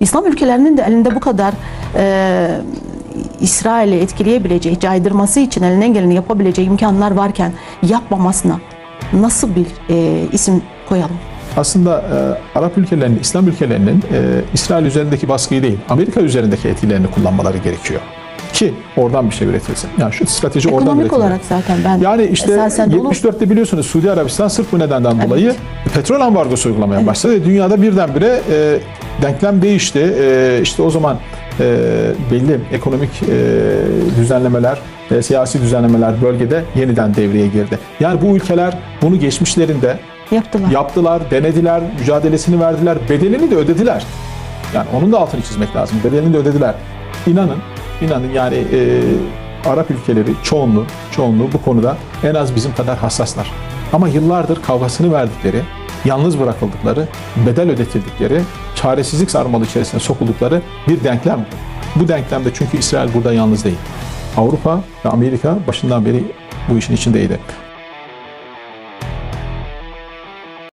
İslam ülkelerinin de elinde bu kadar e, İsrail'i etkileyebileceği, caydırması için elinden geleni yapabileceği imkanlar varken yapmamasına nasıl bir e, isim koyalım? Aslında e, Arap ülkelerinin, İslam ülkelerinin e, İsrail üzerindeki baskıyı değil, Amerika üzerindeki etkilerini kullanmaları gerekiyor. Ki oradan bir şey üretilsin. Yani şu strateji oradan Ekonomik üretilir. olarak zaten ben Yani işte esasen onu 74'te biliyorsunuz Suudi Arabistan sırf bu nedenden dolayı petrol ambargosu uygulamaya başladı. ve Dünyada birdenbire e, denklem değişti. E, işte o zaman e, belli ekonomik e, düzenlemeler, e, siyasi düzenlemeler bölgede yeniden devreye girdi. Yani bu ülkeler bunu geçmişlerinde yaptılar. yaptılar, denediler, mücadelesini verdiler, bedelini de ödediler. Yani onun da altını çizmek lazım. Bedelini de ödediler. İnanın, inanın yani e, Arap ülkeleri çoğunluğu, çoğunluğu bu konuda en az bizim kadar hassaslar. Ama yıllardır kavgasını verdikleri, yalnız bırakıldıkları, bedel ödetildikleri, çaresizlik sarmalı içerisine sokuldukları bir denklem. Bu denklemde çünkü İsrail burada yalnız değil. Avrupa ve Amerika başından beri bu işin içindeydi.